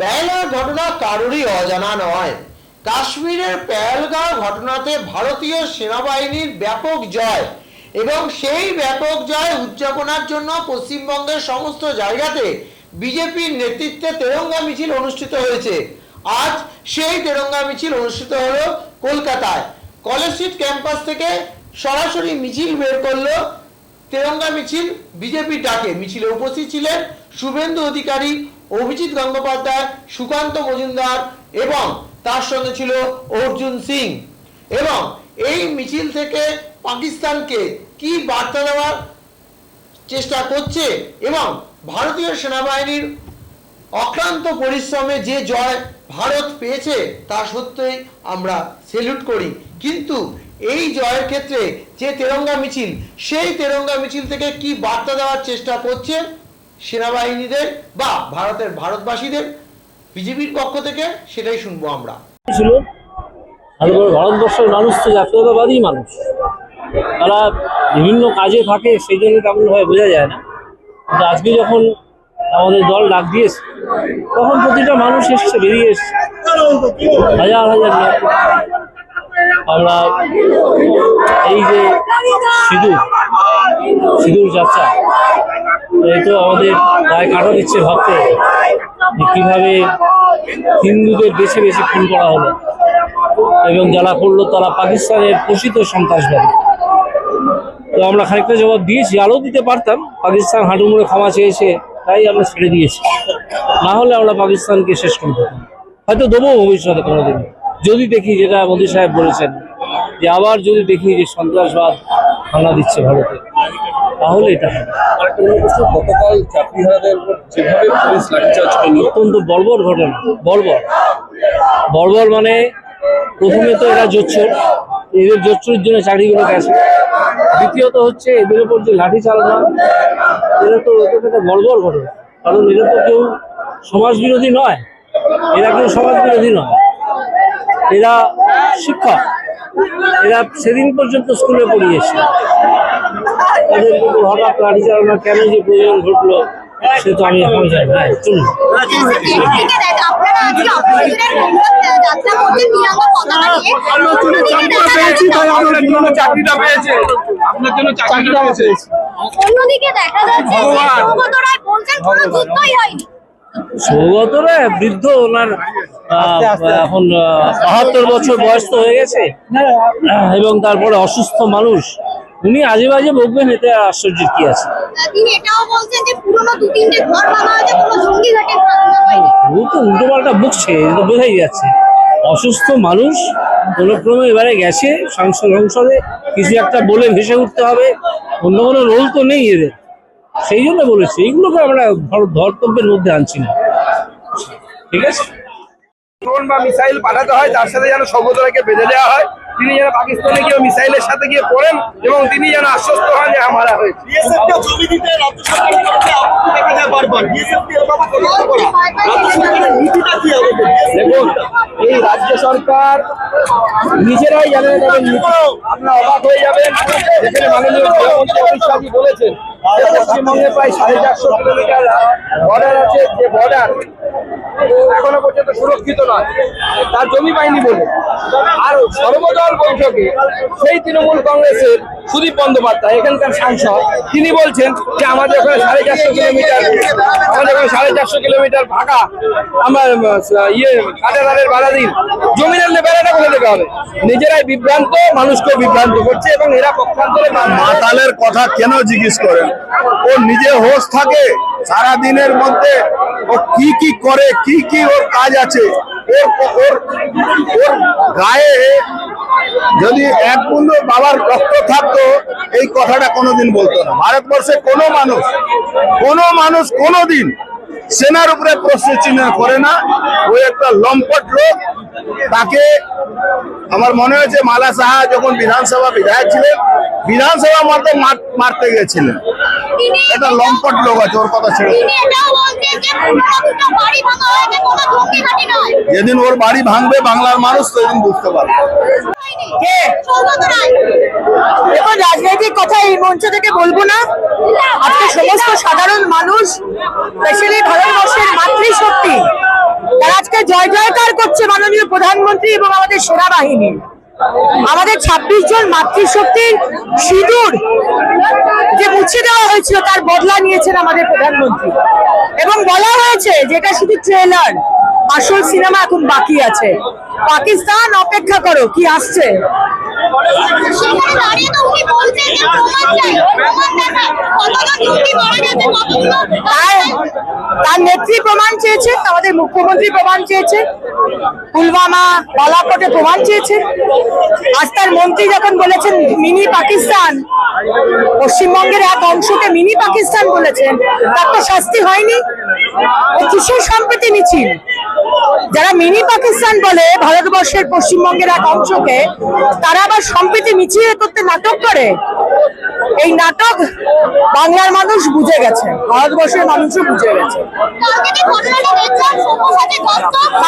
পেহেলগাঁও ঘটনা কারোরই অজানা নয়। কাশ্মীরের পেহেলগাঁও ঘটনাতে ভারতীয় সেনাবাহিনীর ব্যাপক জয় এবং সেই ব্যাপক জয় উদযাপনার জন্য পশ্চিমবঙ্গের সমস্ত জায়গাতে বিজেপির নেতৃত্বে তেরঙ্গা মিছিল অনুষ্ঠিত হয়েছে। আজ সেই তেরঙ্গা মিছিল অনুষ্ঠিত হলো কলকাতায়। কলেজ স্ট্রিট ক্যাম্পাস থেকে সরাসরি মিছিল বের করল তেরঙ্গা মিছিল বিজেপির ডাকে। মিছিলে উপস্থিত ছিলেন শুভেন্দু অধিকারী অভিজিৎ গঙ্গোপাধ্যায়, সুকান্ত মজুমদার এবং তার সঙ্গে ছিল অর্জুন সিং। এবং এই মিছিল থেকে পাকিস্তানকে কি বার্তা দেওয়ার চেষ্টা করছে এবং ভারতীয় সেনাবাহিনীর অক্লান্ত পরিশ্রমে যে জয় ভারত পেয়েছে তা সত্যই আমরা সেলুট করি। কিন্তু এই জয়ের ক্ষেত্রে যে তেরঙ্গা মিছিল, সেই তেরঙ্গা মিছিল থেকে কি বার্তা দেওয়ার চেষ্টা করছে সেনাবাহিনীদের বা ভারতের ভারতবাসীদের বিজেপির পক্ষ থেকে সেটাই শুনব আমরা। ভারতবর্ষের মানুষ তো জাতীয়তাবাদী মানুষ। তারা বিভিন্ন কাজে থাকে, সেই জন্য তেমনভাবে বোঝা যায় না। কিন্তু আজকে যখন আমাদের দল ডাক দিয়েছে, তখন প্রতিটা মানুষ এসছে, বেরিয়ে এসছে। হাজার হাজার আমরা এই যে সিঁদুর সিঁদুর যাত্রা তো আমাদের গায়ে কাটা দিচ্ছে ভাবতে কীভাবে হিন্দুদের বেছে বেছে খুন করা হলো। এবং যারা করল তারা পাকিস্তানের পোষিত সন্ত্রাসবাদী। তো আমরা খানিকটা জবাব দিয়েছি, আরও দিতে পারতাম, পাকিস্তান হাঁটু মুড়ে ক্ষমা চেয়েছে, তাই আমরা ছেড়ে দিয়েছি। না হলে আমরা পাকিস্তানকে শেষ করে দিতাম হয়তো দেবো ভবিষ্যতে কোনোদিন। যদি দেখি যেটা মোদী সাহেব বলেছেন, যে আবার যদি দেখি যে সন্ত্রাসবাদ হানা দিচ্ছে ভারতে। তাহলে এটা হবে। আরেকটা গতকাল চাকরিহারাদের যেভাবে পুলিশ লাঠিচার্জ করল অত্যন্ত বর্বর ঘটনা বর্বর। বর্বর মানে প্রথমে তো এরা জোচ্চোর এদের জোচ্চুরির জন্য চাকরিগুলো গেছে। দ্বিতীয়ত হচ্ছে এদের উপর যে লাঠি চালানো এরা তো তো একটা বর্বর ঘটনা। কারণ এরা তো কেউ সমাজ বিরোধী নয় এরা কেউ সমাজ বিরোধী নয়। এরা শিক্ষক এরা সেদিন পর্যন্ত স্কুলে পড়িয়েছে। তাদের হঠাৎ কেন যে প্রয়োজন ঘটলো সে তো আমি এখন জানি না। চলুন। সৌগত রায় বৃদ্ধ ওনার আহ, এখন বাহাত্তর বছর বয়স তো হয়ে গেছে। এবং তারপরে অসুস্থ মানুষ। উনি আজে বাজে বকবেন এতে আশ্চর্যের কি আছে? তিনি এটাও বলছেন যে পুরনো দু তিনটে ঘর ভাঙা হয়েছে কোনো জঙ্গি ঘাটে ভাঙা হয়নি। ও তো উল্টো পাল্টা বকছে এটা বোঝাই যাচ্ছে। অসুস্থ মানুষ কোনো ক্রমে এবারে গেছে সংসদ সংসদে কিছু একটা বলে ভেসে উঠতে হবে অন্য কোনো রোল তো নেই এদের। সেই জন্য বলেছে এইগুলোকে আমরা ধর- ধর্তব্যের মধ্যে আনছি না। ঠিক আছে? ড্রোন বা মিসাইল পাঠাতে হয় তার সাথে যেন সৌগতরাকে বেঁধে দেওয়া হয়। তিনি যেন পাকিস্তানে গিয়ে মিসাইলের সাথে গিয়ে পড়েন এবং তিনি যেন আশ্বস্ত হন যে হ্যাঁ মারা হয়েছে। দেখুন এই রাজ্য সরকার নিজেরাই জানেন নীতি। আপনারা অবাক হয়ে যাবেন। যেখানে মাননীয় গৃহমন্ত্রী অমিত শাহজি বলেছেন পশ্চিমবঙ্গে প্রায় সাড়ে চারশো কিলোমিটার বর্ডার আছে। যে বর্ডার এখনও পর্যন্ত সুরক্ষিত নয়। তার জমি পায়নি বলে। আর সর্বদল বৈঠকে সেই তৃণমূল কংগ্রেসের সুদীপ বন্দ্যোপাধ্যায়, এখানকার সাংসদ, তিনি বলছেন যে আমাদের ওখানে সাড়ে চারশো কিলোমিটার, আমাদের ওখানে সাড়ে চারশো কিলোমিটার ফাঁকা, আমার ইয়ে কাটাতারের বাধা দিন। জমি আনলে বেড়াটা করে দেবে হবে। নিজেরাই বিভ্রান্ত মানুষকে বিভ্রান্ত করছে এবং এরা পক্ষান্তরে মাতালের কথা কেন জিজ্ঞেস করেন? ও নিজে হোশ থাকে সারা দিনের মধ্যে ও কি কি করে, কি কি ওর কাজ আছে? ওর ওর ওর গায়ে যদি এক বুন্দু বাবার রক্ত থাকতো, এই কথাটা কোনোদিন বলতো না। ভারতবর্ষে কোনো মানুষ কোনো মানুষ কোনোদিন সেনার উপরে প্রশ্ন চিহ্ন করে না। ওই একটা লম্পট লোক। তাকে আমার মনে হয়েছে মালা সাহা যখন বিধানসভা বিধায়ক ছিলেন, বিধানসভা মারতে মার- মারতে গেছিলেন। এটা লম্পট লোক আছে ওর কথা ছেড়ে যেদিন ওর বাড়ি ভাঙবে বাংলার মানুষ সেদিন বুঝতে পারবে। দেখুন রাজনৈতিক কথা এই মঞ্চ থেকে বলব না। আজকে সমস্ত সাধারণ মানুষ স্পেশালি ভারতবর্ষের মাতৃশক্তি আজকে জয় জয়কার করছে মাননীয় প্রধানমন্ত্রী এবং আমাদের সেনাবাহিনী। আমাদের ছাব্বিশ জন মাতৃশক্তির সিঁদুর যে মুছে দেওয়া হয়েছিল, তার বদলা নিয়েছেন আমাদের প্রধানমন্ত্রী। এবং বলা হয়েছে যেটা শুধু ট্রেলার আসল সিনেমা এখন বাকি আছে। পাকিস্তান, অপেক্ষা করো, কি আসছে? সেখানে তার তার নেত্রী প্রমাণ চেয়েছে, আমাদের মুখ্যমন্ত্রী প্রমাণ চেয়েছে, পুলওয়ামা বালাকোটে প্রমাণ চেয়েছে। আজ তার মন্ত্রী যখন বলেছেন, মিনি পাকিস্তান, পশ্চিমবঙ্গের এক অংশকে মিনি পাকিস্তান বলেছেন, তার তো শাস্তি হয়নি। কিসের সম্প্রীতি মিছিল? যারা মিনি পাকিস্তান বলে ভারতবর্ষের পশ্চিমবঙ্গের এক অংশকে, তারা আবার সম্প্রীতি মিছিল করতে নাটক করে? এই নাটক বাংলার মানুষ বুঝে গেছে ভারতবর্ষের মানুষও বুঝে গেছে।